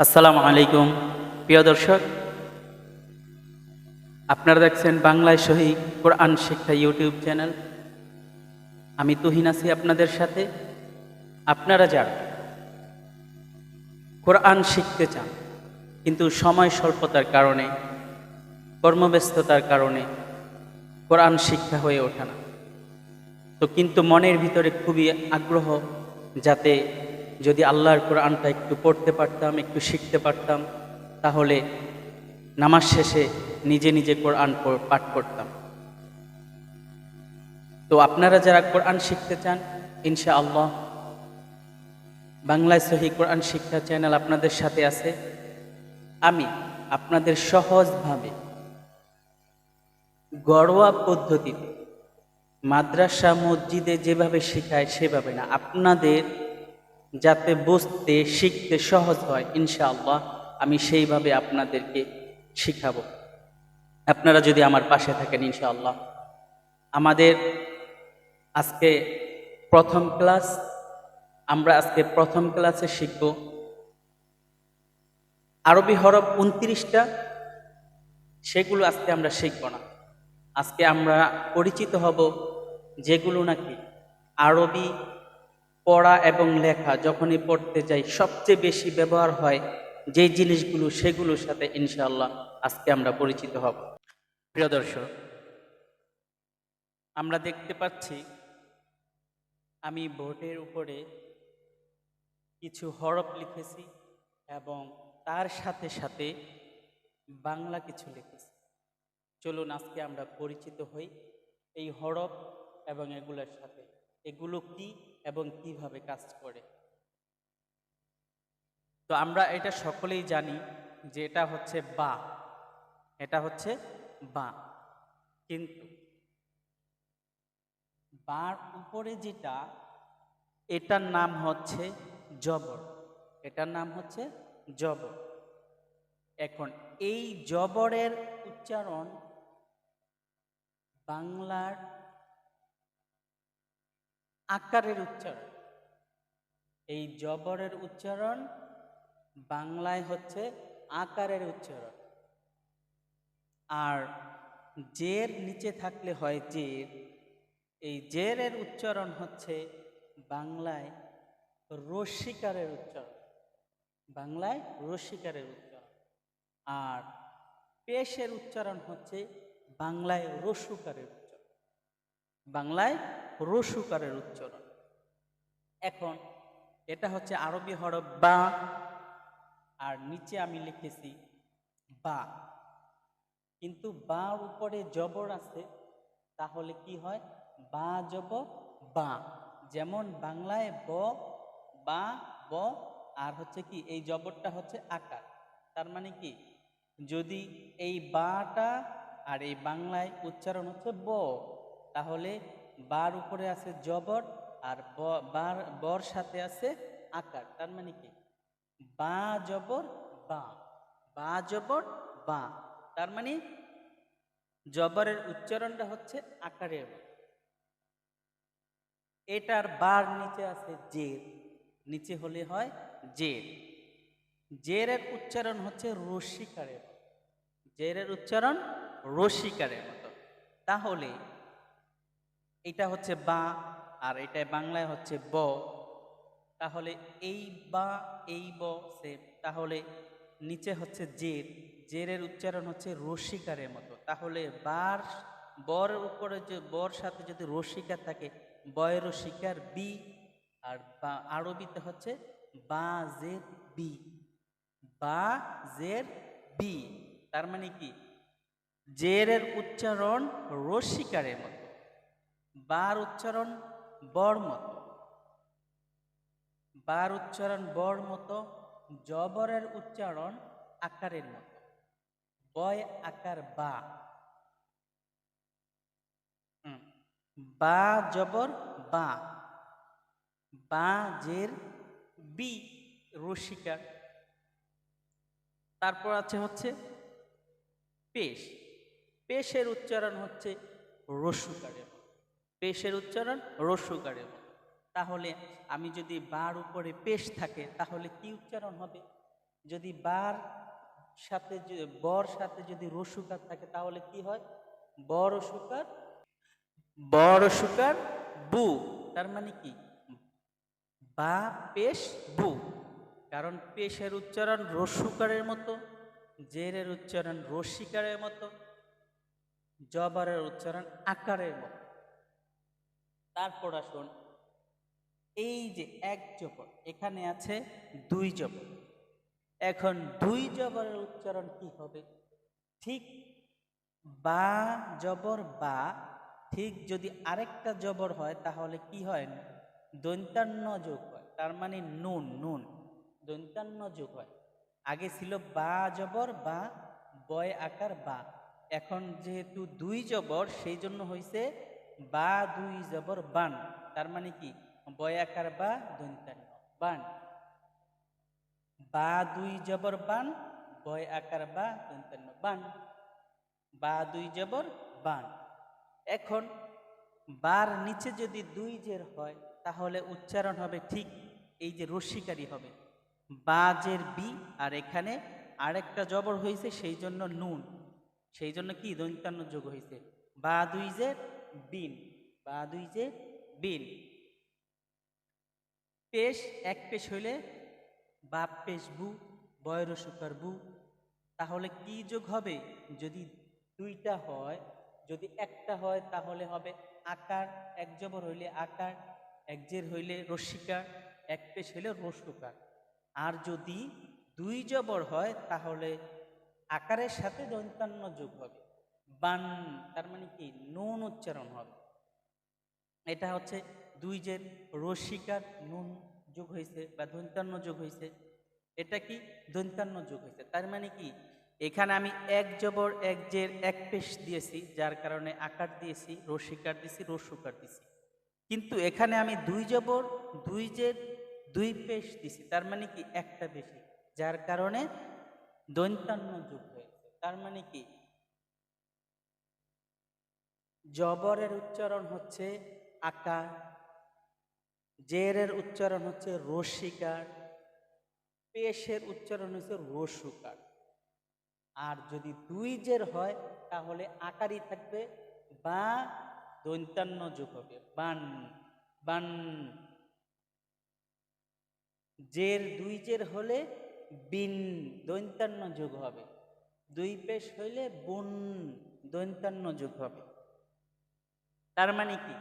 আসসালামু আলাইকুম। প্রিয় দর্শক, আপনারা দেখছেন বাংলায় সহি কোরআন শিক্ষা ইউটিউব চ্যানেল। আমি তুহিন আছি আপনাদের সাথে। আপনারা যারা কোরআন শিখতে চান, কিন্তু সময় স্বল্পতার কারণে, কর্মব্যস্ততার কারণে কোরআন শিক্ষা হয়ে ওঠে না, তো কিন্তু মনের ভিতরে খুবই আগ্রহ যাতে যদি আল্লাহর কোরআনটা একটু পড়তে পারতাম, একটু শিখতে পারতাম, তাহলে নামাজ শেষে নিজে নিজে কোরআন পাঠ করতাম। তো আপনারা যারা কোরআন শিখতে চান ইনশা আল্লাহ বাংলায় সহি কোরআন শিক্ষা চ্যানেল আপনাদের সাথে আছে। আমি আপনাদের সহজভাবে ঘরোয়া পদ্ধতিতে মাদ্রাসা, মসজিদে যেভাবে শেখায় সেভাবে না, আপনাদের যাতে বুঝতে, শিখতে সহজ হয়, ইনশাআল্লাহ আমি সেইভাবে আপনাদেরকে শিখাবো। আপনারা যদি আমার পাশে থাকেন, ইনশাআল্লাহ। আমাদের আজকে প্রথম ক্লাস, আমরা আজকে প্রথম ক্লাসে শিখব আরবি হরফ উনত্রিশটা, সেগুলো আজকে আমরা শিখব না। আজকে আমরা পরিচিত হব যেগুলো নাকি আরবি পড়া এবং লেখা যখনই পড়তে যাই, সবচেয়ে বেশি ব্যবহার হয় যে জিনিসগুলো, সেগুলোর সাথে ইনশাআল্লাহ আজকে আমরা পরিচিত হব। প্রিয় দর্শক, আমরা দেখতে পাচ্ছি আমি বোর্ডের উপরে কিছু হরফ লিখেছি এবং তার সাথে সাথে বাংলা কিছু লিখেছি। চলুন আজকে আমরা পরিচিত হই এই হরফ এবং এগুলোর সাথে। এগুলো কি? এবং কীভাবে কাজ করে। তো আমরা এটা সকলেই জানি যে এটা হচ্ছে বা। এটা হচ্ছে বা। কিন্তু বার উপরে যেটা, এটার নাম হচ্ছে জবর। এটার নাম হচ্ছে জবর। এখন এই জবরের উচ্চারণ বাংলার আকারের উচ্চারণ। এই জবরের উচ্চারণ বাংলায় হচ্ছে আকারের উচ্চারণ। আর জের নিচে থাকলে হয় জের। এই জেরের উচ্চারণ হচ্ছে বাংলায় রসিকারের উচ্চারণ। বাংলায় রসিকারের উচ্চারণ। আর পেশের উচ্চারণ হচ্ছে বাংলায় রসুকারের উচ্চারণ। বাংলায় রসুকারের উচ্চারণ। এখন এটা হচ্ছে আরবি হরফ বা, আর নিচে আমি লিখেছি বা। কিন্তু বার উপরে জবর আছে, তাহলে কি হয়? বা জব, বা। যেমন বাংলায় ব, বা, ব, আর হচ্ছে কি, এই জবরটা হচ্ছে আকার। তার মানে কি? যদি এই বাটা আর এই বাংলায় উচ্চারণ হচ্ছে ব, তাহলে বার উপরে আছে জবর আর বার, বর সাথে আছে আকার। তার মানে কি? বা জবর, বা। বা জবর, বা। তার মানে জবরের উচ্চারণটা হচ্ছে আকারের এটার বার নিচে আছে জের। নিচে হলে হয় জের। জেরের উচ্চারণ হচ্ছে রসিকারের মতো। জেরের উচ্চারণ রসিকারের মতো। তাহলে এটা হচ্ছে বা আর এটা বাংলায় হচ্ছে ব। তাহলে এই বা, এই ব সে তাহলে নিচে হচ্ছে জের। জেরের উচ্চারণ হচ্ছে রসিকারের মতো। তাহলে বার, বর উপরে যে, বর সাথে যদি রসিকা থাকে, বয় রসিকার বি, আর বা, আরবিতে হচ্ছে বা জের বি। বা জের বি। তার মানে কি? জেরের উচ্চারণ রসিকারের মতো। বার উচ্চারণ বর মতো। বার উচ্চারণ বর মতো, জবরের উচ্চারণ আকারের মতো। বয় আকার বা। বা জবর বা। বা জের বি রসিকার তারপর আছে হচ্ছে পেশ। পেশের উচ্চারণ হচ্ছে রসুকারের। পেশের উচ্চারণ রসুকারের মতো। তাহলে আমি যদি বার উপরে পেশ থাকে, তাহলে কি উচ্চারণ হবে? যদি বার সাথে বর সাথে যদি রসুকার থাকে, তাহলে কি হয়? বড় সুকার বড় সুকার বু। তার মানে কি? বা পেশ বু। কারণ পেশের উচ্চারণ রস্যুকারের মতো, জেরের উচ্চারণ রস্যিকারের মতো, জবরের উচ্চারণ আকারের মতো। তারপর আসুন, এই যে এক জবর, এখানে আছে দুই জবর। এখন দুই জবরের উচ্চারণ কি হবে? ঠিক বা জবর বা, ঠিক যদি আরেকটা জবর হয়, তাহলে কি হয়? দন্তান্ন যোগ হয়, তার মানে নুন নুন। দন্তান্ন যোগ হয়। আগে ছিল বা জবর, বা বয় আকার বা। এখন যেহেতু দুই জবর, সেই জন্য হয়েছে বা দুই জবর বান, তার মানে কি? বয় আকার বা দন্তান্ন বান। বা দুই জবর বান বয় আকার বা দন্তান্ন বান। বা দুই জবর বান। এখন, বার নিচে যদি দুই জের হয়, তাহলে উচ্চারণ হবে ঠিক এই যে রস্বীকারী হবে। বাজের বি, আর এখানে আরেকটা জবর হয়েছে, সেই জন্য নুন। সেই জন্য কি? দন্তান্ন যোগ হয়েছে। বা দুই জের বিন। বা দুই যে বিন। পেশ, এক পেশ হইলে বাপ পেশ বু, বয়র সুকার বু। তাহলে কি যোগ হবে? যদি দুইটা হয়, যদি একটা হয়, তাহলে হবে আকার। এক জবর হইলে আকার, এক জের হইলে রস্মিকার এক পেশ হইলে রস্যকার আর যদি দুই জবর হয়, তাহলে আকারের সাথে দন্তান্ন যোগ হবে। বান, তার মানে কি? নুন উচ্চারণ হবে। এটা হচ্ছে দুই যে রসিকার নুন যোগ হয়েছে বা দন্তান্ন যোগ হয়েছে। এটা কি? দন্তান্ন যোগ হয়েছে। তার মানে কি? এখানে আমি এক জবর, এক জের, এক পেশ দিয়েছি, যার কারণে আকার দিয়েছি, রসিকার দিয়েছি, রসুকার দিয়েছি। কিন্তু এখানে আমি দুই জবর, দুই জের, দুই পেশ দিছি তার মানে কি? একটা বেশি যার কারণে দন্তান্ন যোগ হয়েছে। তার মানে কি? জবরের উচ্চারণ হচ্ছে আকার জেরের উচ্চারণ হচ্ছে রসিকার পেশের উচ্চারণ হচ্ছে রসুকার। আর যদি দুই জের হয়, তাহলে আকারই থাকবে বা দন্তান্ন যোগ হবে। বান বান। জের দুই জের হলে বিন, দৈন্তান্ন যোগ হবে। দুই পেশ হইলে বুন, দৈন্তান্ন যোগ হবে। তার মানে কি?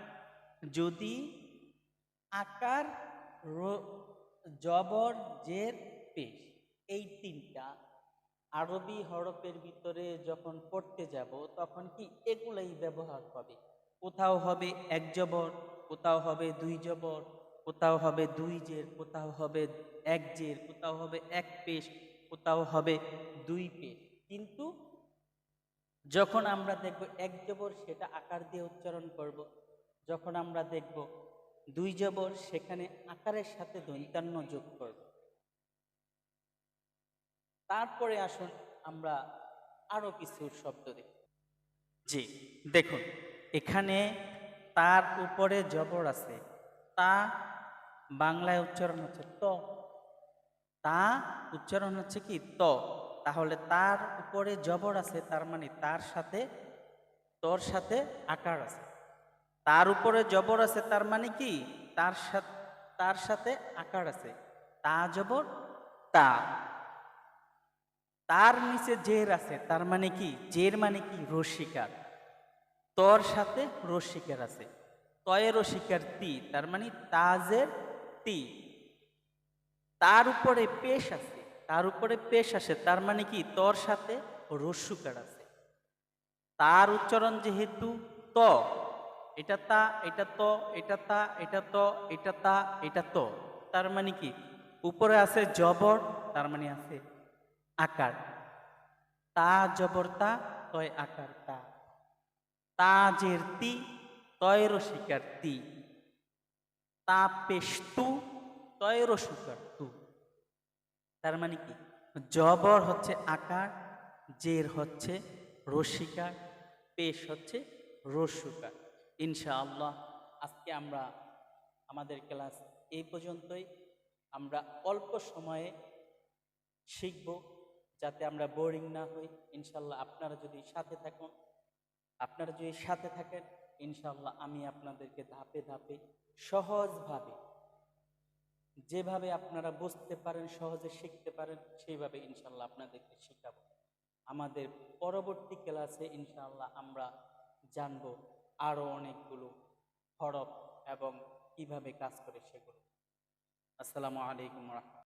যদি আকার জবর, জের, পেশ এই তিনটা আরবি হরফের ভিতরে যখন পড়তে যাব, তখন কি এগুলাই ব্যবহার হবে? কোথাও হবে এক জবর, কোথাও হবে দুই জবর, কোথাও হবে দুই জের, কোথাও হবে এক জের, কোথাও হবে এক পেশ, কোথাও হবে দুই পেশ। কিন্তু যখন আমরা দেখব এক জবর সেটা আকার দিয়ে উচ্চারণ করব, যখন আমরা দেখব দুই জবর সেখানে আকারের সাথে দৈতান্য যোগ করব। তারপরে আসুন আমরা আরও কিছু শব্দ দেখি। জি, দেখুন, এখানে তার উপরে জবর আছে। তা বাংলায় উচ্চারণ হচ্ছে ত। তা উচ্চারণ হচ্ছে কি? ত। তাহলে তার উপরে জবর আছে, তার মানে তার সাথে, তোর সাথে আকার আছে। তার উপরে জবর আছে, তার মানে কি? তার সাথে তার সাথে আকার আছে। তা জবর, তা। তার নিচে জের আছে, তার মানে কি? জের মানে কি? রসিকার তর সাথে রসিকার আছে। তয়ে রসিকার তি, তার মানে তাজের তি। তার উপরে পেশ আছে। তার উপরে পেশ আসে, তার মানে কি? তর সাথে রস্যুকার আছে। তার উচ্চারণ যেহেতু ত, এটা তা, এটা ত, এটা তা, এটা ত, এটা তা, এটা ত, তার মানে কি? উপরে আছে জবর, তার মানে আছে আকার। তা জবর তা, তয় আকার তা। তা জের তি, তয় রসিকার তি। তা পেশ তু, তয় রসুকার তু। তার মানে কি? জবর হচ্ছে আকার, জের হচ্ছে রসিকার পেশ হচ্ছে রসুকার ইনশাআল্লাহ আজকে আমরা আমাদের ক্লাস এই পর্যন্তই। আমরা অল্প সময়ে শিখব যাতে আমরা বোরিং না হই। ইনশাল্লাহ আপনারা যদি সাথে থাকুন, আপনারা যদি সাথে থাকেন ইনশাল্লাহ আমি আপনাদেরকে ধাপে ধাপে সহজভাবে যেভাবে আপনারা বুঝতে পারেন, সহজে শিখতে পারেন, সেইভাবে ইনশাল্লাহ আপনাদেরকে শেখাবো। আমাদের পরবর্তী ক্লাসে ইনশাল্লাহ আমরা জানব আরও অনেকগুলো হরফ এবং কীভাবে কাজ করে সেগুলো। আসসালামু আলাইকুম রহমতুল্লাহ।